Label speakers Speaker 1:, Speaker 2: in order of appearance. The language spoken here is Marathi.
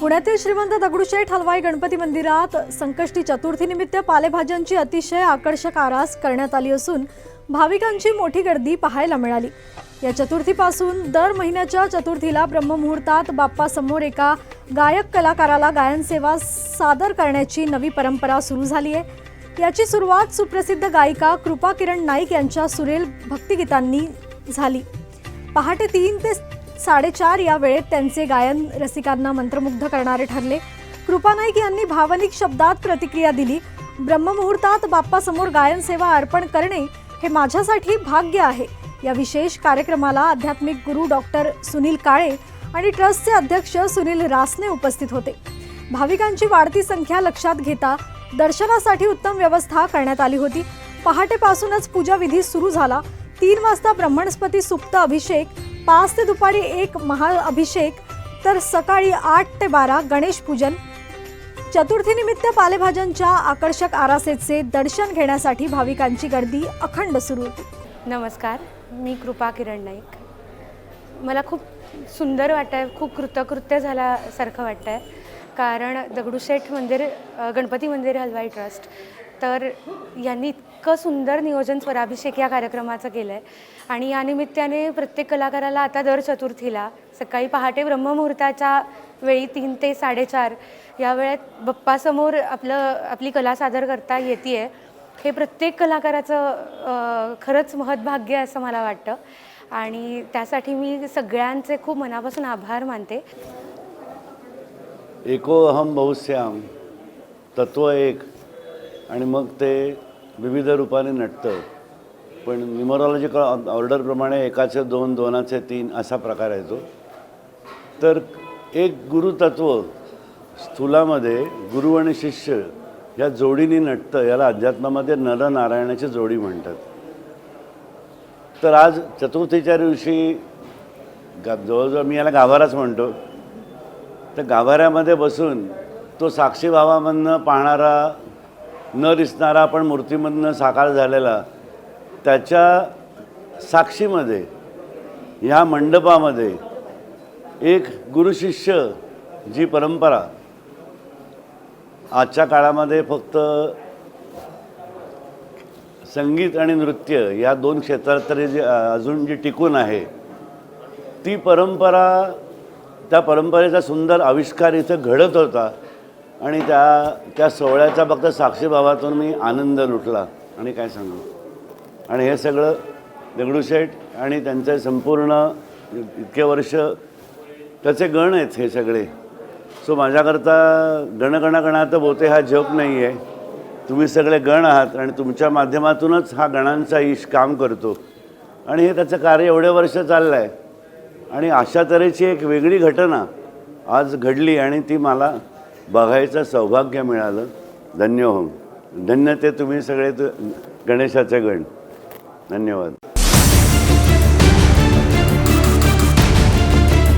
Speaker 1: पुण्यातील श्रीमंत दगडूशेठ हलवाई गणपती मंदिरात संकष्टी चतुर्थीनिमित्त पालेभाज्यांची अतिशय आकर्षक आरास करण्यात आली असून भाविकांची मोठी गर्दी पाहायला मिळाली. या चतुर्थीपासून दर महिन्याच्या चतुर्थीला ब्रह्ममुहूर्तात बाप्पासमोर एका गायक कलाकाराला गायनसेवा सादर करण्याची नवी परंपरा सुरू झाली आहे. याची सुरुवात सुप्रसिद्ध गायिका कृपा किरण नाईक यांच्या सुरेल भक्तिगीतांनी झाली. पहाटे तीन ते साडेचार या वेळेत त्यांचे गायन रसिकांना मंत्रमुग्ध करणारे ठरले. कृपा नाईक यांनी भावनिक शब्दात प्रतिक्रिया दिली. ब्रह्ममुहूर्तात बाप्पासमोर गायन सेवा अर्पण करणे हे माझ्यासाठी भाग्य आहे. या विशेष कार्यक्रमाला आध्यात्मिक गुरु डॉक्टर सुनील काळे आणि ट्रस्टचे अध्यक्ष सुनील रासने उपस्थित होते. भाविकांची वाढती संख्या लक्षात घेता दर्शनासाठी उत्तम व्यवस्था करण्यात आली होती. पहाटेपासूनच पूजाविधी सुरू झाला. तीन वाजता ब्रह्मणस्पती सुप्त अभिषेक पाच ते दुपारी एक महाअभिषेक तर सकाळी आठ ते बारा गणेश पूजन. चतुर्थीनिमित्त पालेभाज्यांच्या आकर्षक आरासेचे दर्शन घेण्यासाठी भाविकांची गर्दी अखंड सुरू
Speaker 2: नमस्कार मी कृपा किरण नाईक. मला खूप सुंदर वाटतं आहे खूप कृतकृत्य झाल्यासारखं वाटतं आहे कारण दगडूशेठ मंदिर गणपती मंदिर हलवाई ट्रस्ट. तर यांनी इतकं सुंदर नियोजन स्वराभिषेक या कार्यक्रमाचं केलं आहे आणि या निमित्ताने प्रत्येक कलाकाराला आता दर चतुर्थीला सकाळी पहाटे ब्रह्ममुहूर्ताच्या वेळी तीन ते साडेचार या वेळेत बप्पासमोर आपलं आपली कला सादर करता येते आहे हे प्रत्येक कलाकाराचं खरंच महत्भाग्य आहे असं मला वाटतं. आणि त्यासाठी मी सगळ्यांचे खूप मनापासून आभार मानते.
Speaker 3: एकोहम बहुश्याम तत्व एक. आणि मग ते विविध रूपाने नटतं. पण न्युमरॉलॉजिकल ऑर्डरप्रमाणे एकाचे दोन दोनाचे तीन असा प्रकार आहे तो. तर एक गुरुतत्व स्थूलामध्ये गुरु आणि शिष्य या जोडीने नटतं याला अध्यात्मामध्ये नरनारायणाची जोडी म्हणतात. तर आज चतुर्थीच्या दिवशी गा जवळजवळ मी याला गाभाराच म्हणतो तर गाभाऱ्यामध्ये बसून तो साक्षी भावामधनं पाहणारा न दिसणारा पण मूर्तीमधनं साकार झालेला त्याच्या साक्षीमध्ये ह्या मंडपामध्ये एक गुरुशिष्य जी परंपरा आजच्या काळामध्ये फक्त संगीत आणि नृत्य या दोन क्षेत्रात तरी जी अजून जी टिकून आहे ती परंपरा त्या परंपरेचा सुंदर आविष्कार इथं घडत होता. आणि त्या त्या सोहळ्याचा फक्त साक्षीभावातून मी आनंद लुटला. आणि काय सांगू? आणि हे सगळं दगडूशेठ आणि त्यांचे संपूर्ण इतके वर्ष त्याचे गण आहेत हे सगळे. सो माझ्याकरता गणगणगणात बोते हा जप नाही आहे तुम्ही सगळे गण आहात आणि तुमच्या माध्यमातूनच हा गणांचा ईश काम करतो. आणि हे त्याचं कार्य एवढे वर्ष चाललं आहे आणि अशा तऱ्हेची एक वेगळी घटना आज घडली आणि ती मला बघायचं सौभाग्य मिळालं. धन्य हो धन्य ते तुम्ही सगळे गणेशाचे गण. धन्यवाद.